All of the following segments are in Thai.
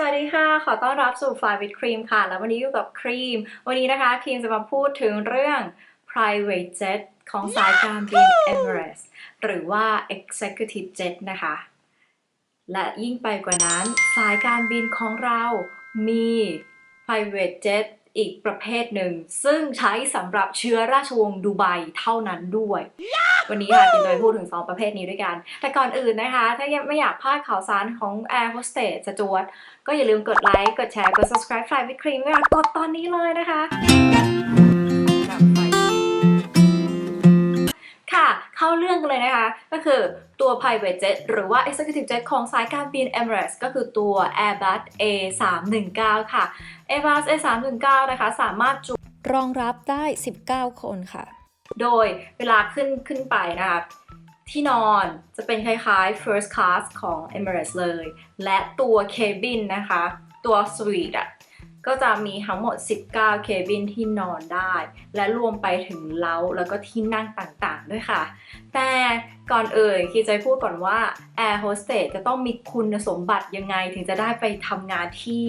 สวัสดีค่ะ ขอต้อนรับสู่ Fly with Cream ค่ะ แล้ววันนี้อยู่กับครีม วันนี้นะคะครีมจะมาพูดถึงเรื่อง private jet ของสายการบิน Emirates หรือว่า executive jet นะคะ และยิ่งไปกว่านั้น สายการบินของเรามี private jet อีกประเภทหนึ่ง ซึ่งใช้สำหรับเชื้อราชวงศ์ดูไบเท่านั้นด้วย วันนี้ค่ะกินโดยพูดถึง 2 ประเภทนี้ด้วยกัน แต่ก่อนอื่นนะคะ ถ้ายังไม่อยากพลาดข่าวสารของ Air Hostess จวด ก็อย่าลืมกดไลค์ กดแชร์ กด subscribe Fly with Cream ด้วยค่ะกดตอนนี้เลยนะคะ ค่ะ เข้าเรื่องกันเลยนะคะ ก็คือตัว private jet หรือว่า executive jet ของสายการบิน Emirates ก็คือตัว Airbus A319 ค่ะ Airbus A319 นะคะ สามารถจุรองรับได้ 19 คนค่ะ โดยเวลาขึ้นขึ้นไปนะคะที่นอนจะเป็นคล้าย ๆ first class ของ Emirates เลย และตัว cabin นะคะ ตัว suite อะ ก็จะมีทั้งหมด 19 cabin ที่นอนได้ และรวมไปถึงเล้าแล้วก็ที่นั่งต่างๆ ด้วยค่ะ แต่ก่อนเอ่ยคีจะพูดก่อนว่า Air Hostess จะต้องมีคุณสมบัติยังไงถึงจะได้ไปทำงานที่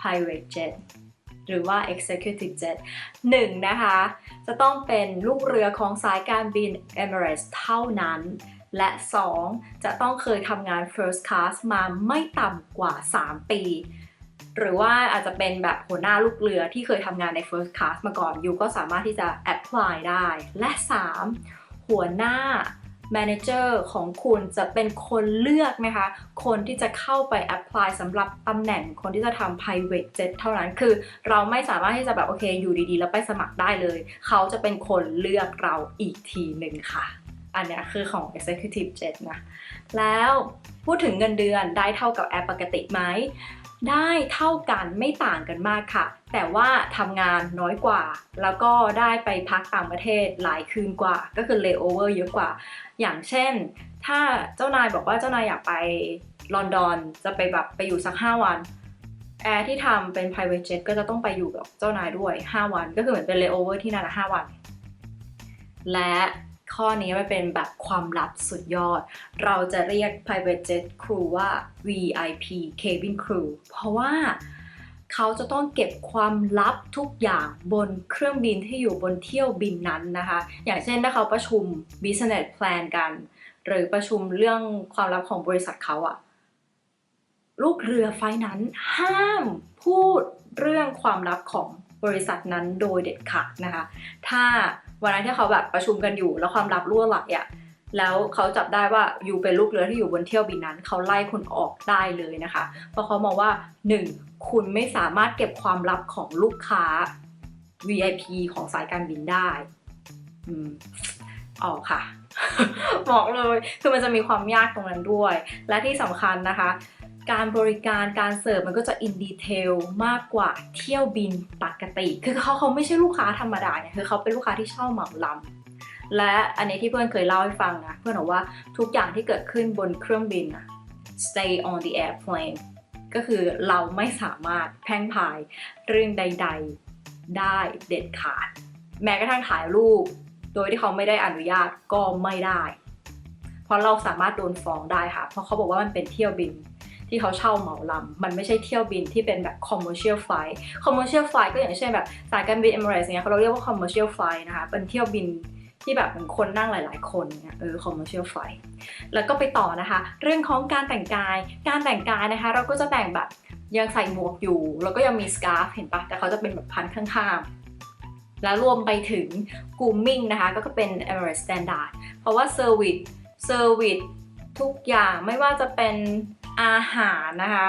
private jet หรือว่า executive jet หนึ่งนะคะ จะต้องเป็นลูกเรือของสายการบิน Emirates เท่านั้น และ 2. จะต้องเคยทำงาน First Class มาไม่ต่ำกว่า 3 ปี หรือว่าอาจจะเป็นแบบหัวหน้าลูกเรือที่เคยทำงานใน First Class มาก่อนยูก็สามารถที่จะ apply ได้ และ 3. หัวหน้า Manager ของคุณจะเป็นคนเลือกนะคะ คนที่จะเข้าไป apply สำหรับตำแหน่งคนที่จะทำ private jet เท่านั้น คือเราไม่สามารถที่จะแบบโอเคอยู่ดีๆ แล้วไปสมัครได้เลย เขาจะเป็นคนเลือกเราอีกทีหนึ่งค่ะ อันนี้คือของ executive jet นะ แล้วพูดถึงเงินเดือนได้เท่ากับแอร์ปกติไหม ได้เท่ากันไม่ต่างกันมากค่ะ แต่ว่าทำงานน้อยกว่า แล้วก็ได้ไปพักต่างประเทศหลายคืนกว่า ก็คือ layover เยอะกว่า อย่างเช่น ถ้าเจ้านายบอกว่าเจ้านายอยากไปลอนดอนจะไปแบบไปอยู่สัก 5 วันแอร์ที่ทำเป็น private jet ก็จะต้องไปอยู่กับเจ้านายด้วย 5 วัน ก็คือเหมือนเป็น layover ที่นั่นนะ5วัน และ ข้อนี้มันเป็นแบบความลับสุดยอด เราจะเรียก private jet crew ว่า VIP cabin crew เพราะว่าเขาจะต้องเก็บความลับทุกอย่างบนเครื่องบินที่อยู่บนเที่ยวบินนั้นนะคะ อย่างเช่นถ้าเขาประชุม business plan กัน หรือประชุมเรื่องความลับของบริษัทเขาอะลูกเรือไฟนั้นห้ามพูดเรื่องความลับของ บริษัทนั้นโดยเด็ดขาดนะคะ ถ้าวันนั้นที่เขาแบบประชุมกันอยู่แล้วความลับรั่วไหลอะแล้วเขาจับได้ว่าอยู่เป็นลูกเรือที่อยู่บนเที่ยวบินนั้น เขาไล่คุณออกได้เลยนะคะ เพราะเขามองว่า 1. คุณไม่สามารถเก็บความลับของลูกค้า VIP ของสายการบินได้อืมออกค่ะ บอกเลย คือมันจะมีความยากตรงนั้นด้วย และที่สำคัญนะคะ การบริการการเสิร์ฟมันก็จะอินดีเทลมากกว่าเที่ยวบินปกติ คือเขาเขาไม่ใช่ลูกค้าธรรมดาเนี่ยคือเขาเป็นลูกค้าที่เช่าเหมาลำและอันนี้ที่เพื่อนเคยเล่าให้ฟังนะเพื่อนบอกว่าทุกอย่างที่เกิดขึ้นบนเครื่องบินอะ stay on the airplane ก็คือเราไม่สามารถแพร่งพายเรื่องใด ๆ ได้เด็ดขาด แม้กระทั่งถ่ายรูป โดยที่เขาไม่ได้อนุญาตก็ไม่ได้ เพราะเราสามารถโดนฟ้องได้ค่ะ เพราะเขาบอกว่ามันเป็นเที่ยวบิน ที่เขาเช่าเหมาลำมันไม่ใช่เที่ยวบินที่เป็นแบบ commercial flight commercial flight ก็อย่างเช่นแบบสายการบิน Emirates เนี่ยเขาเรียกว่า commercial flight นะคะเป็นเที่ยวบินที่แบบเหมือนคนนั่งหลาย ๆ คนเนี่ยเออ commercial flight แล้วก็ไปต่อนะคะ เรื่องของการแต่งกาย การแต่งกายนะคะ เราก็จะแต่งแบบยังใส่หมวกอยู่ แล้วก็ยังมีสกาฟเห็นปะแต่เขาจะเป็นแบบพันข้างๆ แล้วรวมไปถึง grooming นะคะ ก็เป็น Emirates Standard เพราะว่า service service ทุกอย่างไม่ว่าจะเป็น อาหารนะคะ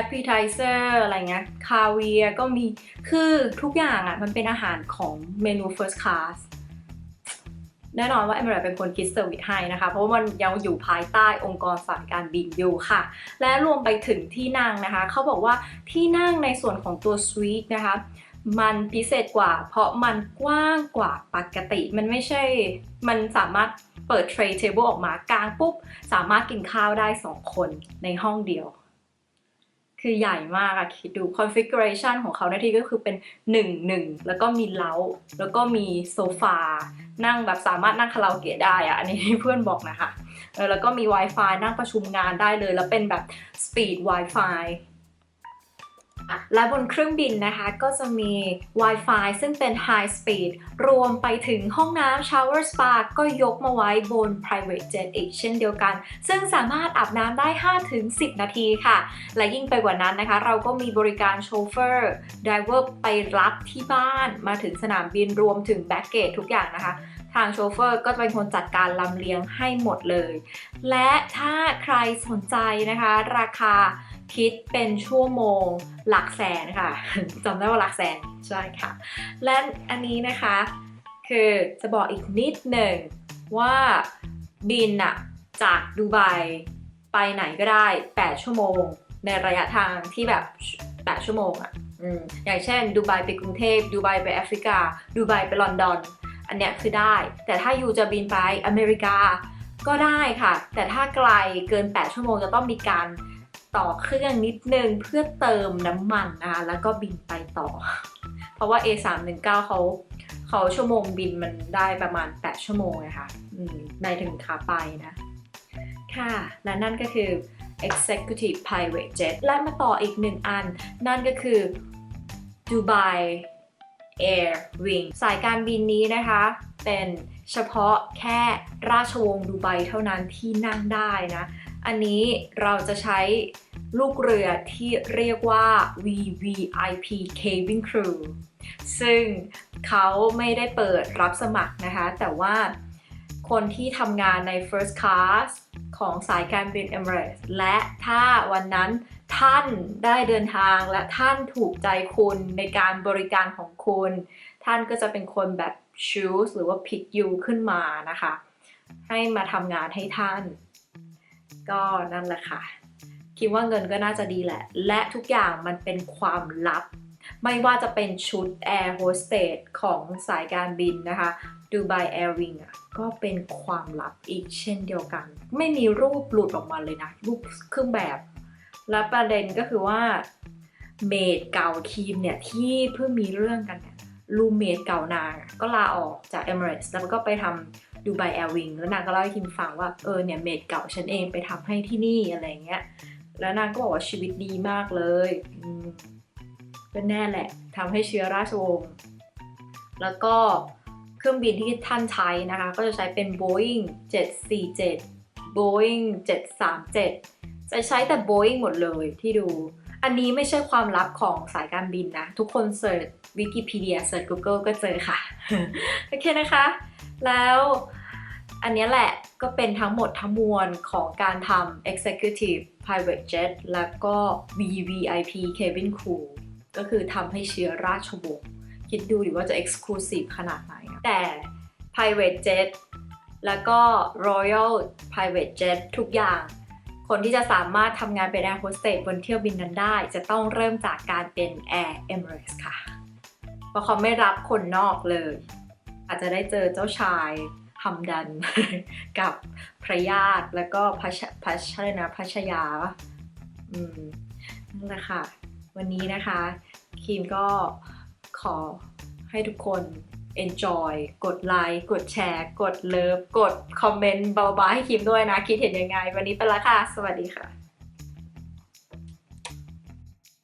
appetizer อะไรเงี้ยคาเวียก็มีคือทุกอย่างอะมันเป็นอาหารของเมนู first class แน่นอนว่า Emirates เป็นคนคิดเซอร์วิสให้นะคะ เพราะว่ามันยังอยู่ภายใต้องค์กรสายการบินอยู่ค่ะ และรวมไปถึงที่นั่งนะคะ เขาบอกว่าที่นั่งในส่วนของตัวสวีทนะคะ มันพิเศษกว่า เพราะมันกว้างกว่าปกติ มันไม่ใช่ มันสามารถเปิด tray table ออกมากลางปุ๊บ สามารถกินข้าวได้ 2 คนในห้องเดียว คือใหญ่มากอะคิดดู configuration ของเขาในที่ก็คือเป็น 1 1 แล้วก็มีเล้า แล้วก็มีโซฟา นั่งแบบสามารถนั่งคาราโอเกะได้อะอันนี้เพื่อนบอกนะคะแล้วก็มี Wi-Fi นั่งประชุมงานได้เลย แล้วเป็นแบบ speed Wi-Fi และบนเครื่องบินนะคะก็จะมี Wi-Fi ซึ่งเป็น High Speed รวมไปถึงห้องน้ำ Shower Spa ก็ยกมาไว้บน Private Jet อีกเช่นเดียวกัน ซึ่งสามารถอาบน้ำได้ 5-10 นาทีค่ะ และยิ่งไปกว่านั้นนะคะ เราก็มีบริการโชเฟอร์ไดเวอร์ไปรับที่บ้านมาถึงสนามบินรวมถึงแบ็กเกจทุกอย่างนะคะทางโชเฟอร์ก็จะเป็นคนจัดการลำเลียงให้หมดเลย และถ้าใครสนใจนะคะ ราคา คิดเป็นชั่วโมงหลักแสนค่ะจำได้ว่าหลักแสนใช่ค่ะ และอันนี้นะคะ คือจะบอกอีกนิดหนึ่งว่าบินอะจากดูไบไปไหนก็ได้ 8 ชั่วโมง ในระยะทางที่แบบ 8 ชั่วโมงอะออย่างเช่นดูไบไปกรุงเทพดูไบไปแอฟริกาดูไบไปลอนดอน อันเนี้ยคือได้ แต่ถ้าอยู่จะบินไปอเมริกาก็ได้ค่ะ แต่ถ้าไกลเกิน 8 ชั่วโมงจะต้องมีการ ต่อเครื่องนิดนึงเพื่อเติมน้ำมันนะคะแล้วก็บินไปต่อ เพราะว่า A319 เขาเขาชั่วโมงบินมันได้ประมาณ 8 ชั่วโมงนะคะในถึงขาไปนะ ค่ะ และนั่นก็คือ Executive Private Jet และมาต่ออีกหนึ่งอัน นั่นก็คือ Dubai Air Wing สายการบินนี้นะคะ เป็นเฉพาะแค่ราชวงศ์ดูไบเท่านั้นที่นั่งได้นะ อันนี้เราจะใช้ลูกเรือที่เรียกว่า VVIP Cabin Crew ซึ่งเขาไม่ได้เปิดรับสมัครนะคะ แต่ว่าคนที่ทำงานใน First Class ของสายการบิน Emirates และถ้าวันนั้นท่านได้เดินทางและท่านถูกใจคุณในการบริการของคุณ ท่านก็จะเป็นคนแบบ choose หรือว่า pick you ขึ้นมานะคะ ให้มาทำงานให้ท่าน ก็นั่นแหละค่ะ คิดว่าเงินก็น่าจะดีแหละ และทุกอย่างมันเป็นความลับ ไม่ว่าจะเป็นชุด Air Hostess ของสายการบินนะคะ Dubai Air Wing อะก็เป็นความลับอีกเช่นเดียวกัน ไม่มีรูปหลุดออกมาเลยนะ รูปเครื่องแบบ และประเด็นก็คือว่าเมดเก่าคีมเนี่ย ที่เพิ่งมีเรื่องกันเนี่ยรูเมดเก่านางก็ลาออกจาก Emirates แล้วก็ไปทำ Dubai Air Wing แล้วนางก็เล่าให้คิมฟังว่าเออเนี่ยเมดเก่าฉันเองไปทำให้ที่นี่อะไรเงี้ยแล้วนางก็บอกว่าชีวิตดีมากเลยก็แน่แหละทำให้เชื้อราชวงศ์แล้วก็เครื่องบินที่ท่านใช้นะคะ ก็จะใช้เป็น Boeing 747 Boeing 737 จะใช้แต่ Boeing หมดเลยที่ดู อันนี้ไม่ใช่ความลับของสายการบินนะ ทุกคนเสิร์ชวิกิพีเดียเสิร์ช Google ก็เจอค่ะ โอเคนะคะ แล้ว อันนี้แหละก็เป็นทั้งหมดทั้งมวลของการทำ Executive Private Jet แล้วก็ VVIP Cabin Crew ก็คือทำให้เชื้อราชวงศ์คิดดูดิว่าจะ Exclusive ขนาดไหน แต่ Private Jet แล้วก็ Royal Private Jet ทุกอย่าง คนที่จะสามารถทำงานเป็น Air Hostess บนเที่ยวบินนั้นได้ จะต้องเริ่มจากการเป็น Air Emirates ค่ะ เพราะเขาไม่รับคนนอกเลย อาจจะได้เจอเจ้าชาย ฮัมดัน กับพระญาติแล้วก็พัชพัชนะพรนะพัชยาอืมนั่นแหละค่ะ วันนี้นะคะคีมก็ขอให้ทุกคน enjoy กดไลค์ กดแชร์ กดเลิฟ กดคอมเมนต์เบาๆให้คิมด้วยนะ คิดเห็นยังไง วันนี้ไปละค่ะ สวัสดีค่ะ